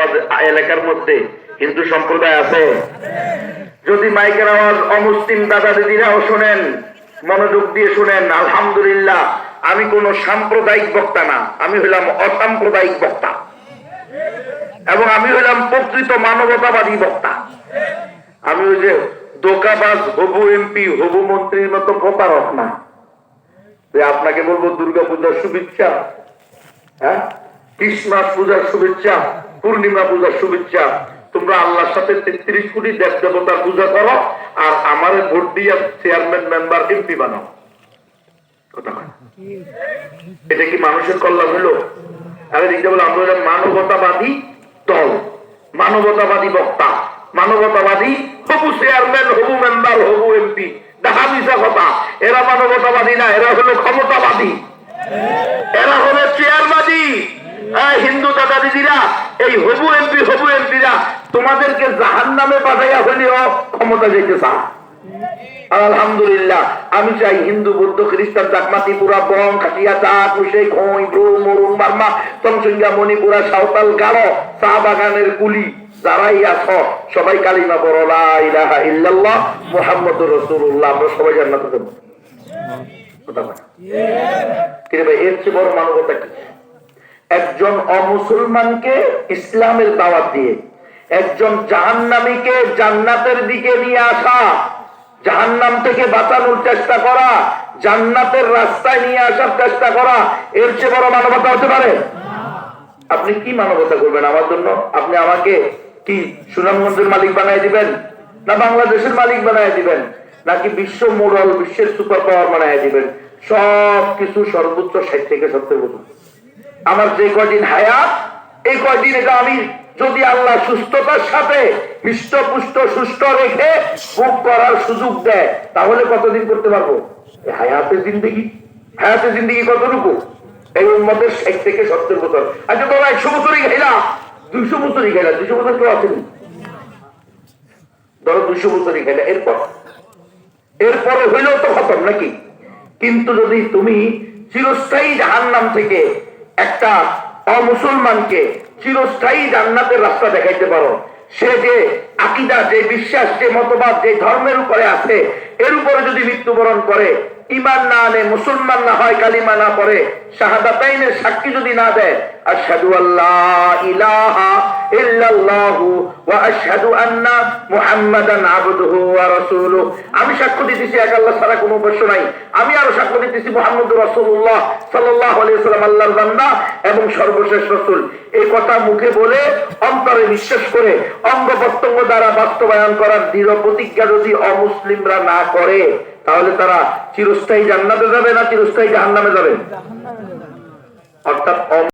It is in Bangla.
আওয়াজ এলাকার মধ্যে হিন্দু সম্প্রদায় আছে। যদি মাইকের আওয়াজ অমুসলিম দাদা দিদিরাও শোনেন, মনোযোগ দিয়ে শুনেন, আলহামদুলিল্লাহ, আমি কোন সাম্প্রদায়িক বক্তা না, আমি হইলাম অসাম্প্রদায়িক বক্তা। এবং আমি হইলাম প্রকৃত মানবতাবাদী বক্তা। আমি ওই যে দোকাবাজ হবু এমপি হবু মন্ত্রীর মতো প্রতারক না। আপনাকে বলব দুর্গা পূজার শুভেচ্ছা হ্যাঁ? ক্রিসমাস পূজার শুভেচ্ছা। পূর্ণিমা পূজার শুভেচ্ছা। তোমরা আল্লাহর সাথে তেত্রিশ কোটি দেব দেবতার পূজা করো আর আমার ভোট দিয়ে চেয়ারম্যান মেম্বার এমপি বানাও। এটা কি মানুষের কল্যাণ হলো? আমি দেখতে আমরা মানবতাবাদী দল, মানবতাবাদী বক্তা, মানবতাবাদী হবু চেয়ারম্যান হবু মেম্বার হবু এমপি দেখা কথা, এরা মানবতাবাদী না, এরা হলো ক্ষমতাবাদী। এরা হলো চেয়ারবাদী হিন্দু দাদা দিদিরা, এই হবু এমপি, হবু এমপিরা, তোমাদেরকে জাহান নামে হলেও ক্ষমতা যেতে চা আলহামদুলিল্লাহ, আমি চাই হিন্দু, বৌদ্ধ, খ্রিস্টান চাকমা ত্রিপুরা বং খাটিয়া চা খই ব্রু বার্মা মণিপুরা, সাঁওতাল গাঢ় চা বাগানের কুলি, যারাই সবাই কালিমা লা ইলাহা ইল্লাল্লাহ মুহাম্মদুর রাসূলুল্লাহ, আমরা সবাই কথা এর চেয়ে বড় মানবতা কি? একজন অমুসলমানকে ইসলামের দাওয়াত দিয়ে, একজন জাহান্নামীকে জান্নাতের দিকে নিয়ে আসা, জাহান্নাম থেকে বাঁচানোর চেষ্টা করা, জান্নাতের রাস্তায় নিয়ে আসার চেষ্টা করা, এর চেয়ে বড় মানবতা হতে পারে? আপনি কি মানবতা করবেন আমার জন্য? আপনি আমাকে কি সুনামগঞ্জের মালিক বানায় দিবেন? না বাংলাদেশের মালিক বানায় দিবেন? নাকি বিশ্ব মোড়ল বিশ্বের সুপার পাওয়ার বানায় দিবেন? সব কিছু সর্বোচ্চ ষাট থেকে বছর। আমার যে কয়দিন হায়াত, এই কয়দিন এটা আমি যদি আল্লাহ সুস্থতার সাথে হৃষ্টপুষ্ট, সুস্থ রেখে ভোগ করার সুযোগ দেয়, তাহলে কতদিন করতে পারব? এই হায়াতের জিন্দগি। হায়াতের জিন্দগি কতটুকু? এই উন্মতের ষাট থেকে সত্তর বছর। আচ্ছা বাবা একশো বছরই খাইলা? দুইশো বছরই খাইলা? দুইশো বছর কেউ আসেনি ধরো দুইশো বছরই খাইলা, এরপর। এরপরে হইলেও তো খতম নাকি? কিন্তু যদি তুমি চিরস্থায়ী জাহান নাম থেকে একটা অমুসলমানকে চিরস্থায়ী জান্নাতের রাস্তা দেখাইতে পারো। সে যে আকিদা, যে বিশ্বাস, যে মতবাদ, যে ধর্মের উপরে আছে এর উপরে যদি মৃত্যুবরণ করে ইমান না আনে, মুসলমান না হয়, কালিমা না পড়ে, শাহাদাতাইনের সাক্ষী যদি না দেয় আল্লাহ আমি সাক্ষ্য দিতেছি এক আল্লাহ নাই। আমি আরও সাক্ষ্য দিতেছি আল্লাহর বান্দা এবং সর্বশেষ রাসূল। এই কথা মুখে বলে, অন্তরে বিশ্বাস করে অঙ্গ দ্বারা বাস্তবায়ন করার দৃঢ় প্রতিজ্ঞা যদি অমুসলিমরা না করে তাহলে তারা চিরস্থায়ী জান্নাতে যাবে না চিরস্থায়ী জাহান্নামে যাবে? অর্থাৎ